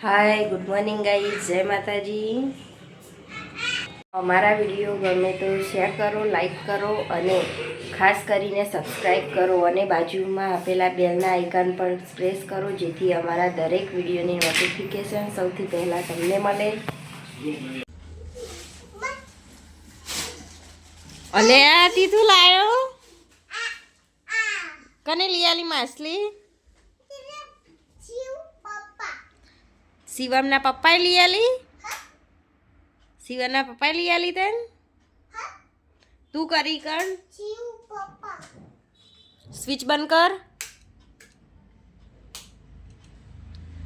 Hi good morning guys જય માતાજી. અમારા વીડિયો ગમે તો શેર કરો લાઈક કરો અને ખાસ કરીને સબસ્ક્રાઈબ કરો અને બાજુમાં આપેલા બેલના આઇકન પર પ્રેસ કરો, જેથી અમારા દરેક વિડીયોની નોટિફિકેશન સૌથી પહેલાં તમને મળે. આ તીધું લાયો કને લિયાલી માછલી? શિવમના પપ્પાએ લઈ આલી? શિવમના પપ્પાએ લઈ આલી તને? તું કરી કર. સ્વિચ બંધ કર.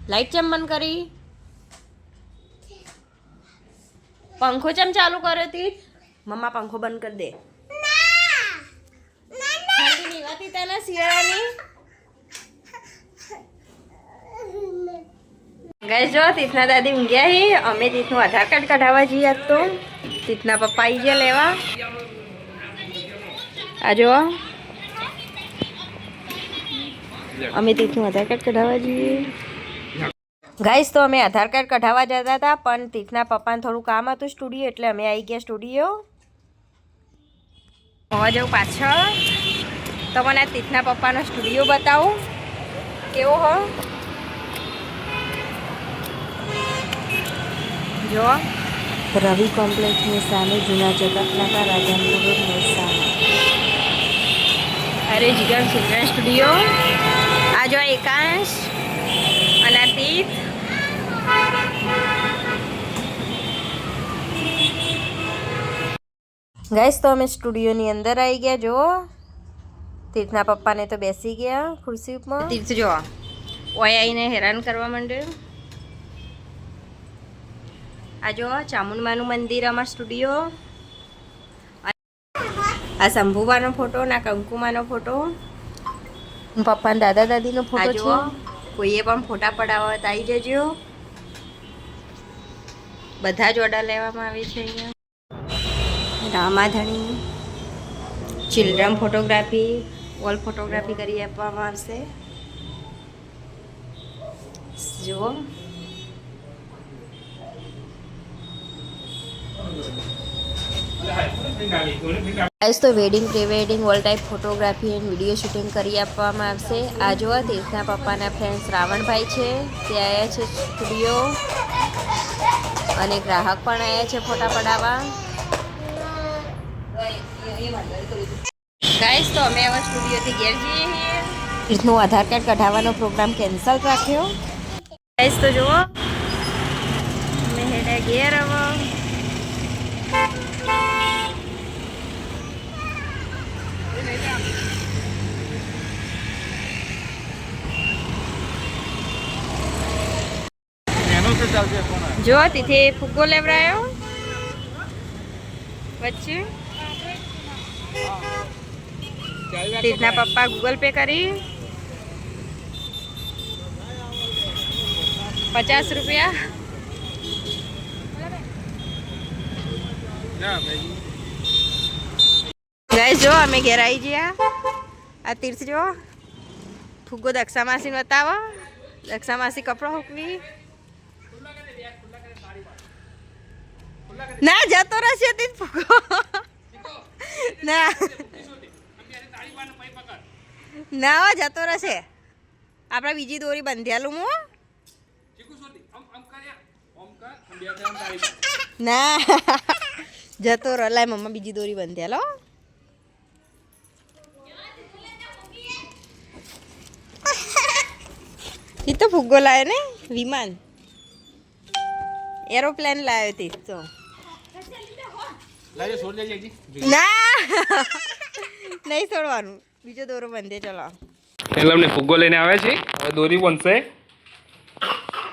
લાઈટ ચમ બંધ કરી? પંખો ચમ ચાલુ કર્યો તી? મમ્મા પંખો બંધ કરી દે. ઠંડી નહીં વાતી તને શિયાળાની? ગઈ જો તીથના દાદી ઊંઘ્યા હી. અમે તીથનું આધાર કાર્ડ કઢાવવા જઈએ તો. તીથના પપ્પા આવી ગયા લેવા. આ જો. અમે તીથનું આધાર કાર્ડ કઢાવવા જઈએ. ગાઈસ, તો અમે આધાર કાર્ડ કઢાવવા જતા હતા, પણ તીથના પપ્પાને થોડું કામ હતું સ્ટુડિયો, એટલે અમે આવી ગયા સ્ટુડિયો. હોવા જવું પાછળ. તો મને તીથના પપ્પાનો સ્ટુડિયો બતાવું. કેવો હો? જો. રવિ કોમ્પ્લેક્સની સામે જૂના જગતનાકા રાધનપુર રોડ મહેસાણા. અરે જીગર ચિલ્ડ્રન સ્ટુડિયો. આ જો એકાંશ અને આ તીર્થ ગાઈસ તો અમે સ્ટુડિયોની અંદર આવી ગયા જો. તીર્થના પપ્પાને તો બેસી ગયા ખુરશી ઉપર. તીર્થ જો. ઓય આવીને હેરાન કરવા માંડ્યો. આ જો ચામુંડમાનું મંદિર અમાર સ્ટુડિયો. આ શંભુબાનો ફોટો ના કંકુમાનો ફોટો. પપ્પા ને દાદા દાદીનો ફોટો છે. કોઈએ પણ ફોટા પડાવવા તો આવી જજો. બધા જ ઓર્ડર લેવામાં આવે છે અહીંયા. Ramadhani children photography wall photography કરી આપવામાં આવશે. જુઓ. ગાઈસ તો wedding pre wedding all type photography and video shooting કરી આપવામાં આવશે. આ જોવા તીર્થના પપ્પાના ફ્રેન્ડ રાવણભાઈ છે. તે આવ્યા છે સ્ટુડિયો અને ગ્રાહક પણ આવ્યા છે ફોટા પડાવવા. ગાઈસ તો અમે હવે સ્ટુડિયોથી ઘેર જઈએ છીએ. આધાર કાર્ડ કઢાવવાનો પ્રોગ્રામ કેન્સલ રાખ્યો. ગાઈસ તો જુઓ. અમે હેડા ઘેર હવે જો તીથે ફુગ્ગો લેવડાયો. વચ્ચે. તીથના પપ્પા ગૂગલ પે કરી. પચાસ રૂપિયા. ગાઈસ, જો, અમે ઘેર આવી ગયા. આ તીર્થ, જો. ફુગ્ગો દક્ષા માસી બતાવો. દક્ષા માસી કપડો હુકવી. ના, જતો રહેશે તીર્થ ફુગ્ગો. ના. ના જતો રહેશે. આપણે બીજી દોરી બંધ્યાલું હું. ના. જતો રહો. લાય મમ્મા બીજી દોરી બંધ્યાલો એ તો ફુગ્ગો લાવે ને. વિમાન. એરોપ્લેન લાવ્યો તે તો. ના. નહીં છોડવાનું. બીજો દોરો બંધે ચલો. એટલે અમને ફુગ્ગો લઈને આવે છે. હવે દોરી બનશે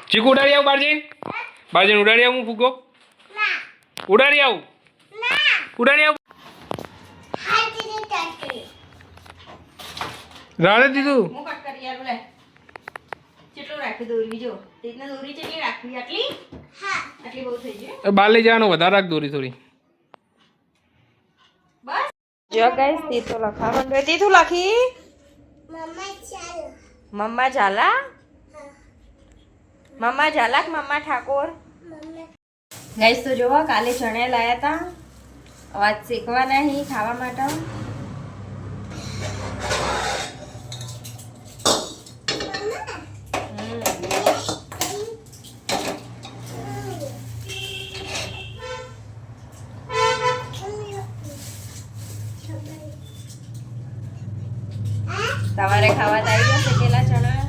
ચીકુ ઉડાડી આવું બારજી. બારજી ઉડાડી આવું ફુગ્ગો ઉડાડી આવું. ઉડાડી રાડે દીધું? હું કટ કરી યાર લે. કેટલું રાખી દોરી? બીજો. રીતના દોરી કેટલી રાખવી આટલી? હા. આટલી બહુ થઈ ગઈ એ બહાર લઈ જવાનું વધારે રાખ દોરી થોડી. બસ. જો ગાઈસ તે તો લખવા માંડ્યો તે તું લખી? મમ્મા ચાલા. મમ્મા ઝાલક મમ્મા ઠાકોર? ગાઈસ તો જોવા કાલે ચણે લાયા હતા અવાજ શેકવાના અહીં ખાવા માટે હમ. તમારે ખાવા તો આવી જશે પેલા ચણા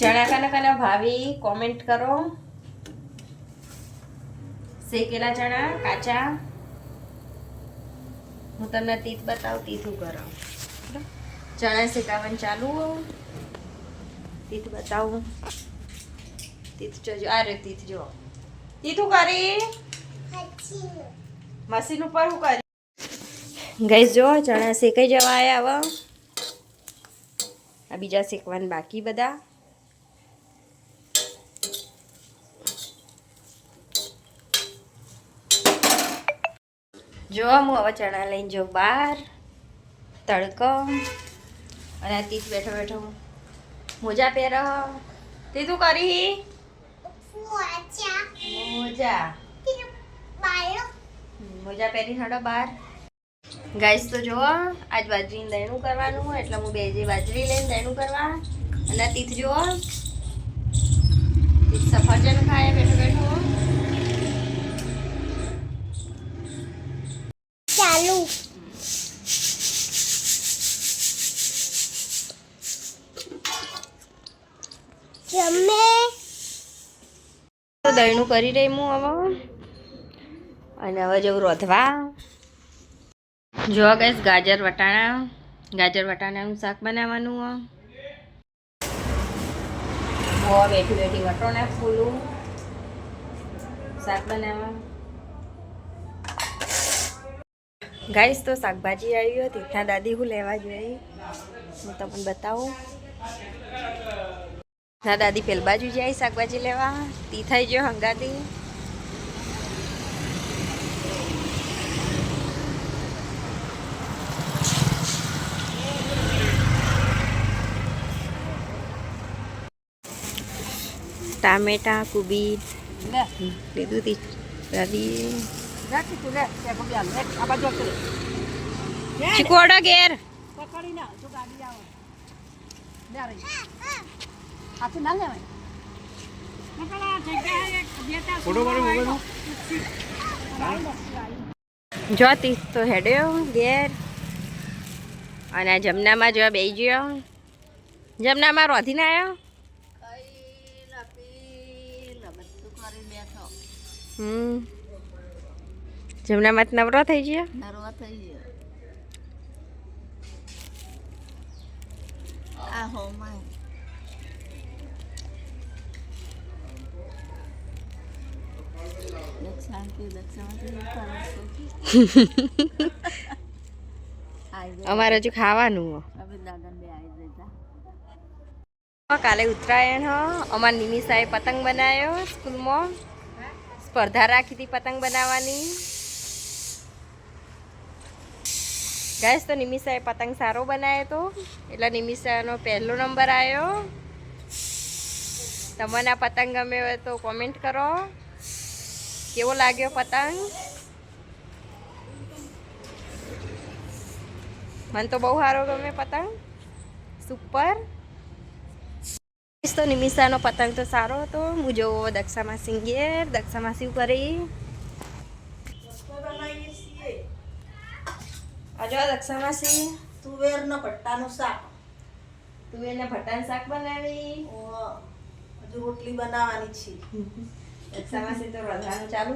ચણા કના કના ભાવી કોમેન્ટ કરો. શેકેલા ચણા, કાચા. હું તમને તીત બતાવું તીથું કરો ચણા શેકાવન ચાલુ. તીત બતાવું. તીત જોજો આ રે તીત, જો. તીથું કરી? મશીન ઉપર હું કરી? ગઈસ જો, ચણા શેકાઈ જવા આવ્યા હવે આ બીજા શેકવાન બાકી બધા. જો હું હવે ચણા લઈને જો બહાર તડકો અને તીજ બેઠો બેઠો મોજા પહેરો. તે તું કરી? મોજા. મોજા. પહેરી હડો બહાર. ગાઈસ તો જો આજ બાજરીને દહીણું કરવાનું એટલે હું બે જે બાજરી લઈને દહીણું કરવા. અને તીથ જુઓ. તીત સફરજન ખાય બેઠો બેઠો ચાલુ. જમે. તો દહીણું કરી રહી હું હવે. અને હવે જવું રોધવા. જો ગઈશ ગાજર વટાણા. ગાજર વટાણાનું શાક બનાવવાનું બેઠી બેઠી વટોણા ફૂલું શાક બનાવવા. ગાઈશ તો શાકભાજી આવી હતી. ત્યાં દાદી હું લેવા જોઈએ હું તમને બતાવું. ના દાદી પેલ બાજુ જાય શાકભાજી લેવા. તી થઈ ગયો હંગાતી. ટામેટા કુબીર લીધું તી. દાદી. ચીકુડો ઘેર. જોતી તો હેડ્યો ઘેર. અને જમનામાં જો બે ગયો. જમનામાં રોધીને આવ્યો હમ. જમનામાં જ નવરો થઈ ગયો? અમારે હજુ ખાવાનું. કાલે ઉત્તરાયણ હો. અમાર નિમિષાએ પતંગ બનાવ્યો સ્કૂલમાં. સ્પર્ધા રાખી હતી પતંગ બનાવવાની. ગાઈસ, તો નિમિષાએ પતંગ સારો બનાવ્યો તો એટલે નિમિષાનો પહેલો નંબર આવ્યો તમને આ પતંગ ગમે હોય તો કોમેન્ટ કરો. કેવો લાગ્યો પતંગ? મને તો બહુ સારો ગમે પતંગ. સુપર તો નિમિષાનો પતંગ તો સારો હતો. હું જોવો દક્ષામાં સિંગેર દક્ષામાં શું કરી હજો દક્ષામાં સિંહ તુવેરનો ભટ્ટાનું શાક. તું એને ભટાન શાક બનાવી. હજુ રોટલી બનાવવાની છે. તો રંધાનું ચાલુ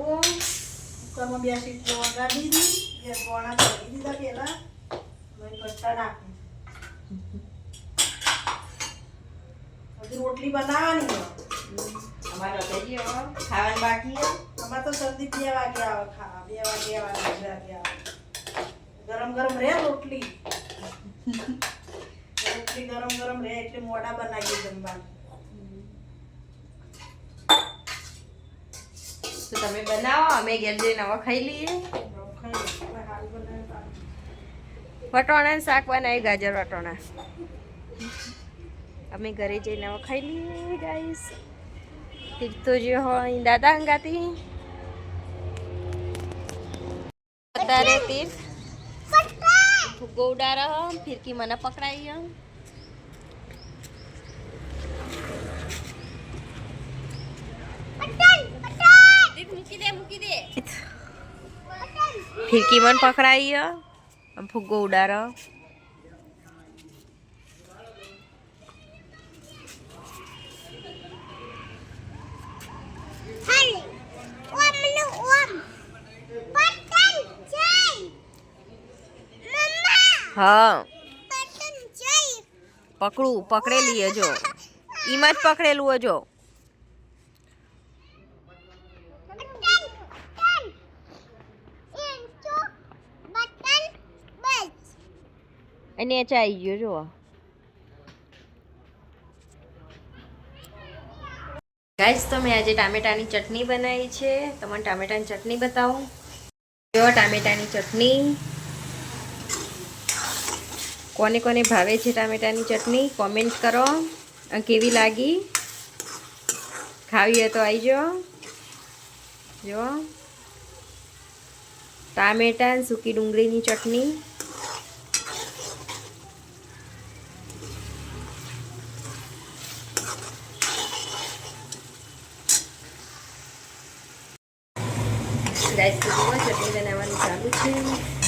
કુકરમાં બે સીટી વગાડી દીધી. બે ગોણા કરી દીધા પેલા પછી પટ્ટા નાખી હજી રોટલી બનાવવાની અમારે થઈ ગયો ખાવાનું બાકી અમારે તો શરદી બે વાગે આવે ખાવા. બે વાગે આવે ગુજરાતી આવે. ગરમ ગરમ રે રોટલી. રોટલી ગરમ ગરમ રે એટલે મોડા બનાવીએ જમવાનું. તમે બનાવો, અમે ઘેર જઈને હવે ખાઈ લઈએ. વટોણા શાક બનાવી, ગાજર વટોણા. અમે ઘરે જઈને હવે ખાઈ લઈએ ગાઈસ તીર્થો જે હોય, દાદા અંગાથી અત્યારે તીર્થ ફુગ્ગો ઉડાડો ફિરકી મને પકડાઈ મૂકી દે મૂકી દે ફિરકી મને પકડાઈ આમ ફુગ્ગો ઉડાડો હા. પકડું પકડેલી હજો એમાં જ પકડેલું હજો અને એ ચાઈ ગયો જો ગાઈસ તો મેં આજે ટામેટાની ચટણી બનાવી છે. તમને ટામેટાની ચટણી બતાવું. જો ટામેટાની ચટણી. કોને કોને ભાવે છે ટામેટાની ચટણી કોમેન્ટ કરો. કેવી લાગી? ખાવી હોય તો આવી જો. ટામેટા સૂકી ડુંગળીની ચટણી. ગાઈસ ચટણી બનાવવાનું ચાલુ છે?